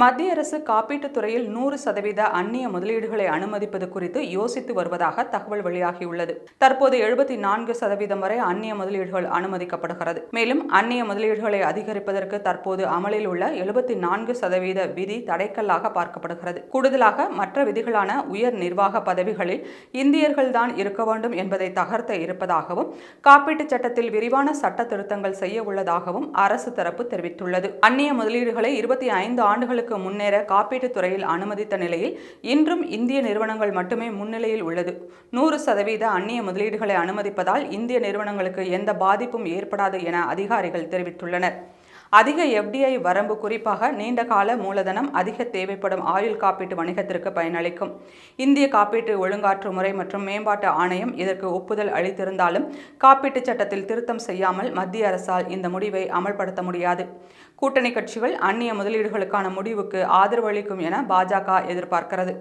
மத்திய அரசு காப்பீட்டுத் துறையில் நூறு சதவீத அந்நிய முதலீடுகளை அனுமதிப்பது குறித்து யோசித்து வருவதாக தகவல் வெளியாகியுள்ளது. தற்போது எழுபத்தி நான்கு சதவீதம் வரை அந்நிய முதலீடுகள் அனுமதிக்கப்படுகிறது. மேலும் அந்நிய முதலீடுகளை அதிகரிப்பதற்கு தற்போது அமலில் உள்ள எழுபத்தி நான்கு சதவீத விதி தடைக்கல்லாக பார்க்கப்படுகிறது. கூடுதலாக மற்ற விதிகளான உயர் நிர்வாக பதவிகளில் இந்தியர்கள்தான் இருக்க வேண்டும் என்பதை தகர்த்த இருப்பதாகவும் காப்பீட்டுச் சட்டத்தில் விரிவான சட்ட திருத்தங்கள் செய்ய உள்ளதாகவும் அரசு தரப்பு தெரிவித்துள்ளது. அந்நிய முதலீடுகளை இருபத்தி ஐந்து ஆண்டுகளுக்கு முன்னேற காப்பீட்டுத் துறையில் அனுமதித்த நிலையில் இன்றும் இந்திய நிறுவனங்கள் மட்டுமே முன்னிலையில் உள்ளது. நூறு சதவீத அந்நிய முதலீடுகளை அனுமதிப்பதால் இந்திய நிறுவனங்களுக்கு எந்த பாதிப்பும் ஏற்படாது என அதிகாரிகள் தெரிவித்துள்ளனர். அதிக எஃப்டிஐ வரம்பு குறிப்பாக நீண்ட கால மூலதனம் அதிக தேவைப்படும் ஆயுள் காப்பீட்டு வணிகத்திற்கு பயனளிக்கும். இந்திய காப்பீட்டு ஒழுங்காற்று முறை மற்றும் மேம்பாட்டு ஆணையம் இதற்கு ஒப்புதல் அளித்திருந்தாலும் காப்பீட்டுச் சட்டத்தில் திருத்தம் செய்யாமல் மத்திய அரசால் இந்த முடிவை அமல்படுத்த முடியாது. கூட்டணி கட்சிகள் அந்நிய முதலீடுகளுக்கான முடிவுக்கு ஆதரவு அளிக்கும் என பாஜக எதிர்பார்க்கிறது.